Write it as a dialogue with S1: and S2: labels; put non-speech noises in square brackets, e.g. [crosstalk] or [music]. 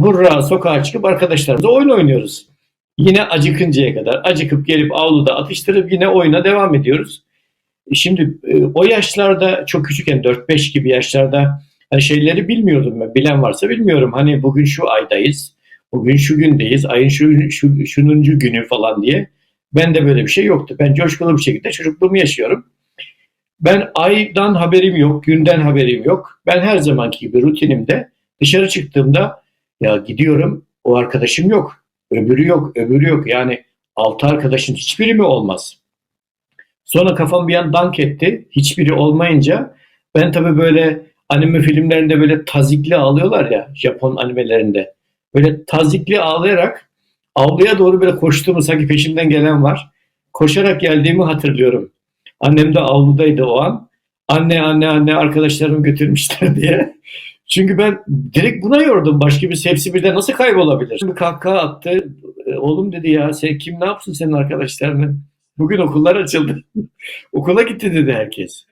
S1: hurra sokağa çıkıp arkadaşlarımızla oyun oynuyoruz. Yine acıkıncaya kadar acıkıp gelip avluda atıştırıp yine oyuna devam ediyoruz. Şimdi e, o yaşlarda çok küçükken 4-5 gibi yaşlarda hani şeyleri bilmiyordum ben. Bilen varsa bilmiyorum. Hani bugün şu aydayız. Bugün şu gündeyiz. Ayın şu, şu şununcu günü falan diye. Ben de böyle bir şey yoktu. Ben coşkulu bir şekilde çocukluğumu yaşıyorum. Ben aydan haberim yok, günden haberim yok. Ben her zamanki gibi rutinimde dışarı çıktığımda ya gidiyorum o arkadaşım yok, öbürü yok, öbürü yok. Yani altı arkadaşın hiçbiri mi olmaz? Sonra kafam bir an dank etti. Hiçbiri olmayınca ben tabii böyle anime filmlerinde böyle tazikli ağlıyorlar ya Japon animelerinde. Böyle tazikli ağlayarak avluya doğru böyle koştuğumu sanki peşimden gelen var. Koşarak geldiğimi hatırlıyorum. Annem de avludaydı o an. Anne anne anne arkadaşlarımı götürmüşler [laughs] diye. Çünkü ben direkt buna yordum. Başka bir hepsi birden nasıl kaybolabilir? Bir kahkaha attı. E, Oğlum dedi ya sen kim ne yapsın senin arkadaşlarını? Bugün okullar açıldı. [laughs] Okula gitti dedi herkes.